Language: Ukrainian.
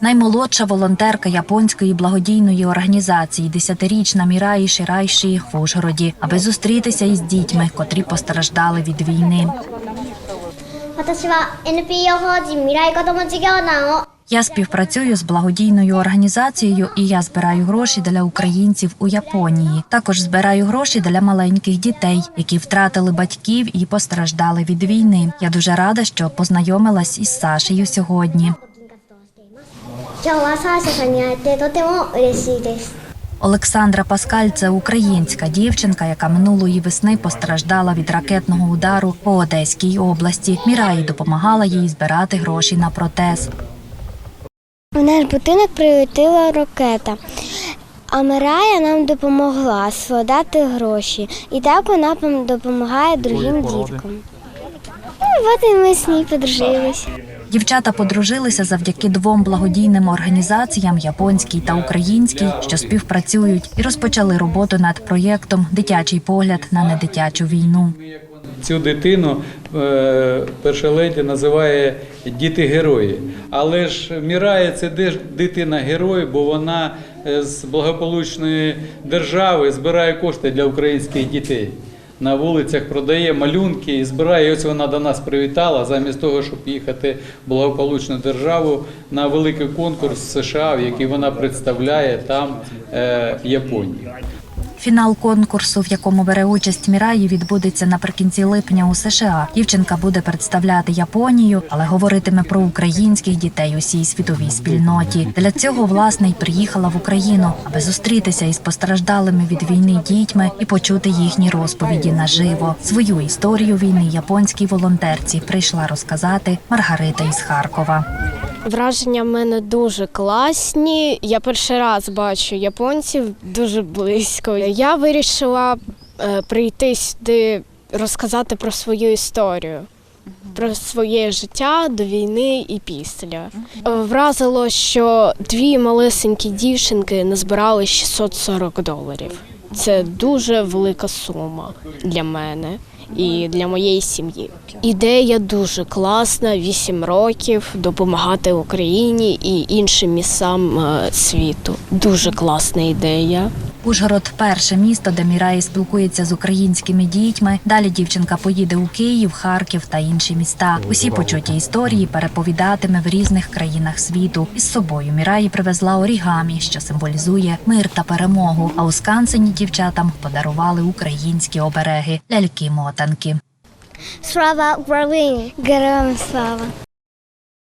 Наймолодша волонтерка японської благодійної організації, десятирічна Міраї Ширайші в Ужгороді, аби зустрітися із дітьми, котрі постраждали від війни. Я співпрацюю з благодійною організацією і я збираю гроші для українців у Японії. Також збираю гроші для маленьких дітей, які втратили батьків і постраждали від війни. Я дуже рада, що познайомилась із Сашею сьогодні. 今日はサーシャさんに会えてとても嬉しいです Олександра Паскаль це українська дівчинка, яка минулої весни постраждала від ракетного удару по Одеській області. Міраї допомагала їй збирати гроші на протез. У наш будинок прилетіла ракета. А Мирая нам допомогла складати гроші. І так вона пом- допомагає другим діткам. Ну, от і ми з нею подружились. Дівчата подружилися завдяки двом благодійним організаціям японській та українській, що співпрацюють, і розпочали роботу над проєктом Дитячий погляд на недитячу війну. Цю дитину е, перша леді називає діти-герої. Але ж Мірає це де ж дитина-герой, бо вона е, з благополучної держави збирає кошти для українських дітей. На вулицях продає малюнки і збирає. І ось вона до нас привітала, замість того, щоб їхати в благополучну державу на великий конкурс США, в який вона представляє там е, Японію. Фінал конкурсу, в якому бере участь Міраї, відбудеться наприкінці липня у США. Дівчинка буде представляти Японію, але говоритиме про українських дітей усій світовій спільноті. Для цього власне й приїхала в Україну, аби зустрітися із постраждалими від війни дітьми і почути їхні розповіді наживо. Свою історію війни японській волонтерці прийшла розказати Маргарита із Харкова. Враження в мене дуже класні. Я перший раз бачу японців дуже близько. Я вирішила е, прийти сюди розказати про свою історію. Про своє життя до війни і після вразило, що дві малесенькі дівчинки назбирали 640 доларів. Це дуже велика сума для мене і для моєї сім'ї. Ідея дуже класна: 8 років допомагати Україні і іншим містам е, світу. Дуже класна ідея. Ужгород перше місто, де Міраї спілкується з українськими дітьми. Далі дівчинка поїде у Київ, Харків та інші міста. Усі почуті історії переповідатиме в різних країнах світу. Із собою Міраї привезла орігамі, що символізує мир та перемогу. А у скансені дівчатам подарували українські обереги ляльки-мотанки. Слава Україні! Героям слава!